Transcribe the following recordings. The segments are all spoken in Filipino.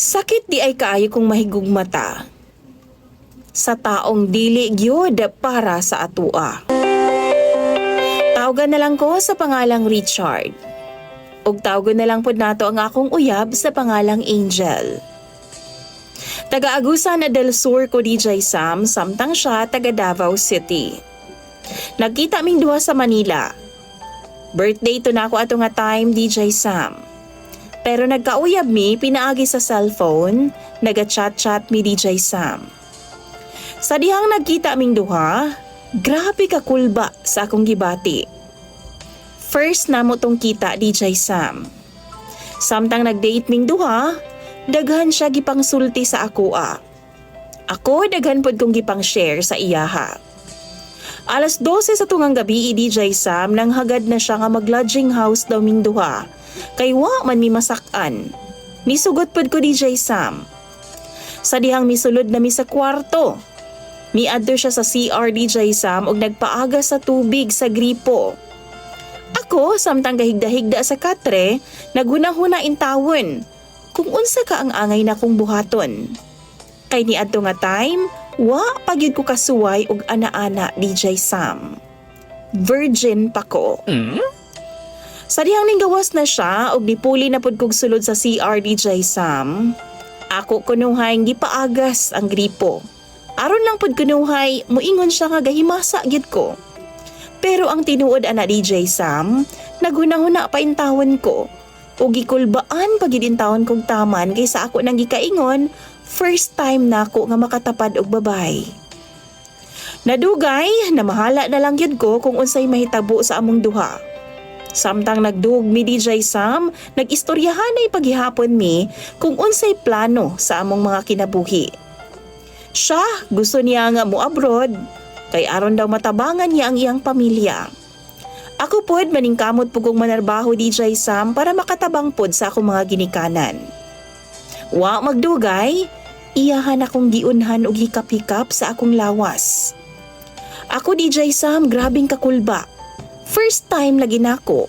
Sakit di ay kaayo kong mahigugmata sa taong dili gyud para sa atua. Tawgan na lang ko sa pangalang Richard. Ug tawgon na lang pod nato ang akong uyab sa pangalang Angel. Taga-Agusan na del Sur ko DJ Sam, samtang siya taga Davao City. Nagkita ming duha sa Manila. Birthday to na ako ato nga time DJ Sam. Pero nagkauyab mi pinaagi sa cellphone, naga-chat-chat mi DJ Sam. Sa dihang nagkita ming duha, grabe ka kulba sa akong gibati. First na mo tong kita DJ Sam. Samtang nag-date ming duha, daghan siya gipang sulti sa ako ah. Ako daghan pod kong gipang share sa iyaha. Alas 12 sa tungang gabi DJ Sam nang hagad na siya nga mag-lodging house daw ming duha. Kay wa man mi masakan. Misugot pod ko DJ Sam. Sa dihang misulod na mi sa kwarto. Miadto siya sa CR DJ Sam ug nagpaaga sa tubig sa gripo. Ako, samtang gahigda-higda sa katre, naghunahuna intawon. Kung unsa ka ang angay na kong buhaton. Kay ni adto nga time, wa pagyud ko kasuway og ana-ana DJ Sam. Virgin pa ko. Sa dihang ning gawas na siya og nipuli na pud kog sulod sa CR DJ Sam. Ako kunuhay gipaagas ang gripo. Aron lang pud kunuhay, muingon siya nga gahimasa gyud ko. Pero ang tinuod ana DJ Sam, naghunahuna pa intawon ko. O gikulbaan pag intawon kong taman kaysa ako nang gikaingon, first time na ako nga makatapad og babay. Nadugay, namahala na lang yun ko kung unsay mahitabo sa among duha. Samtang nagdug mi DJ Sam, nag-istoryahan ay paghihapon mi kung unsay plano sa among mga kinabuhi. Siya, gusto niya nga mo abroad, kay aron daw matabangan niya ang iyang pamilya. Ako pod maningkamot pugong manarbaho DJ Sam para makatabang pod sa akong mga ginikanan. Wa magdugay, iyahan akong giunhan og hikap-hikap sa akong lawas. Ako DJ Sam, grabing kakulba. First time lagi nako.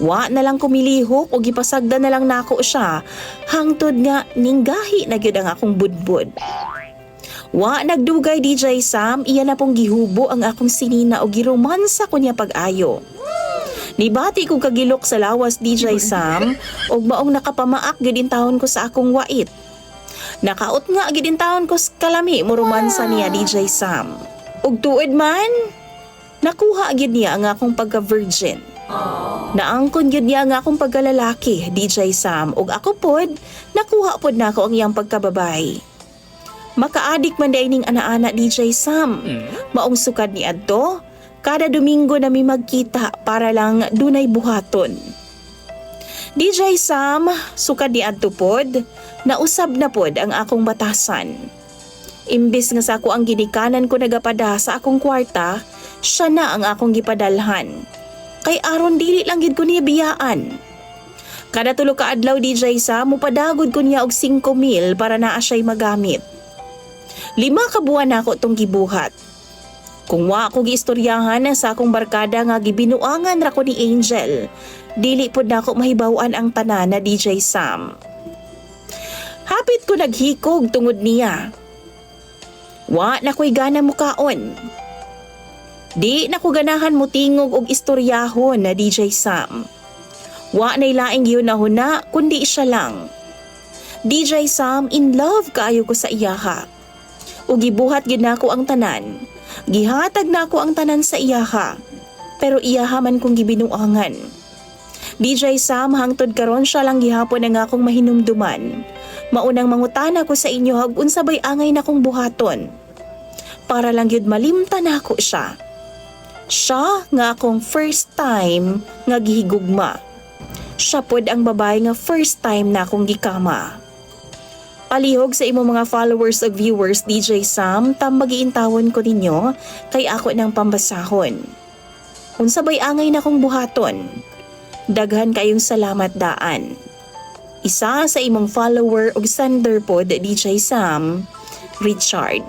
Wa na lang kumilihok o gipasagda na lang nako siya hangtod nga ninggahi na gyud ang akong budbud. Wa nagdugay DJ Sam, iya na pong gihubo ang akong sinina o giromansa ko niya pag-ayo. Nibati ko kagilok sa lawas DJ Sam og maong nakapamaak gid taon ko sa akong wait. Nakaot nga gid taon ko sa kalami mo romansa niya DJ Sam. Ug tuod man, nakuha gid niya ang akong pagka-virgin. Naangkon gid niya nga akong pagkalalaki, DJ Sam, ug ako pod, nakuha pod nako ang iyang pagkababay. Makaadik man day ning ana-ana DJ Sam. Maong sukad ni adto, kada Domingo na mi magkita para lang dunay buhaton. DJ Sam, sukad ni adto pod, nausab na pod ang akong batasan. Imbis nga sa ako ang ginikanan ko nagapada sa akong kwarta, siya na ang akong gipadalhan. Kay aron dili lang gid ko niya biyaan. Kada tulo ka adlaw DJ sa mupadagod ko niya og 5 mil para naa siya'y magamit. Lima ka buwan na ako tong gibuhat. Kung wa ako giistoryahan sa akong barkada nga gibinuangan ra ko ni Angel, dili pod na ako mahibawan ang tanan na DJ Sam. Hapit ko naghikog tungod niya. Wa na ko'y gana mukaon. Di na ko ganahan mo tingog og istoryahon na DJ Sam. Wa na ilaing yun na huna, kundi siya lang. DJ Sam, in love kaayo ko sa iyaha. O gibuhat gid nako ang tanan. Gihatag nako ang tanan sa iyaha. Pero iyaha man kong gibinuangan. DJ Sam, hangtod karon siya lang gihapon ang akong mahinumduman. Maunang mangutana ko sa inyo hag unsabay angay na kong buhaton. Para lang yun malimtan ako siya. Siya nga akong first time nga gihigugma. Siya pod ang babae nga first time na akong gikama. Palihog sa imo mga followers o viewers DJ Sam, tambagiintawon ko ninyo kay ako ng pambasahon. Unsa bay angay na kong buhaton. Daghan kayong salamat daan. Isa sa imong follower og sender pod DJ Sam, Richard.